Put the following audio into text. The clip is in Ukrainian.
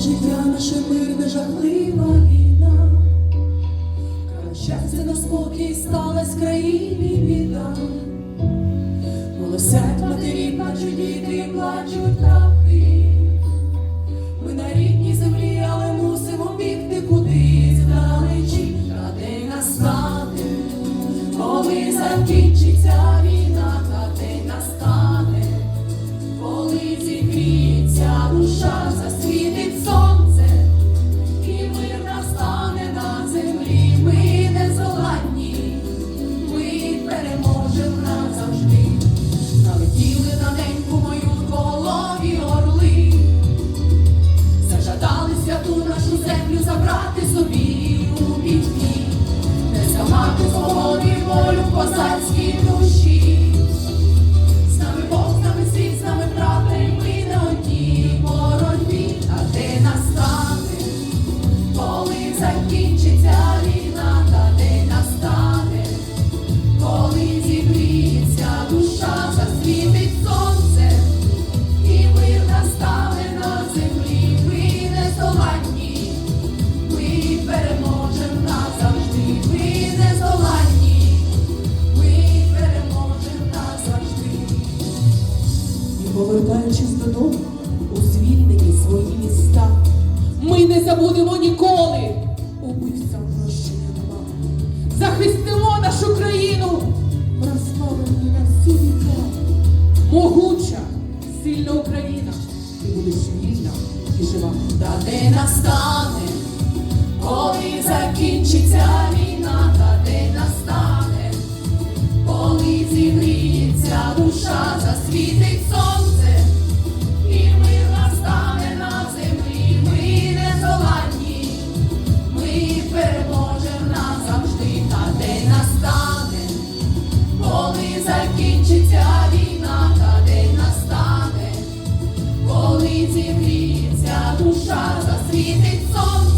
життя наше мирне, жахлива війна, Край щастя на спокій сталась країні біда, Волосять матері плачуть, діти плачуть. там. повертаючись додому у звільнені свої міста. Ми не забудемо ніколи убивця прощення дома. Захистимо нашу країну, розслаблені на всі віка. Могуча, сильна Україна, ти будеш вільна і жива. Та де настане, коли закінчиться війна. переможем назавжди, та день настане, коли закінчиться війна, та день настане, коли зігріється душа, засвітить сон.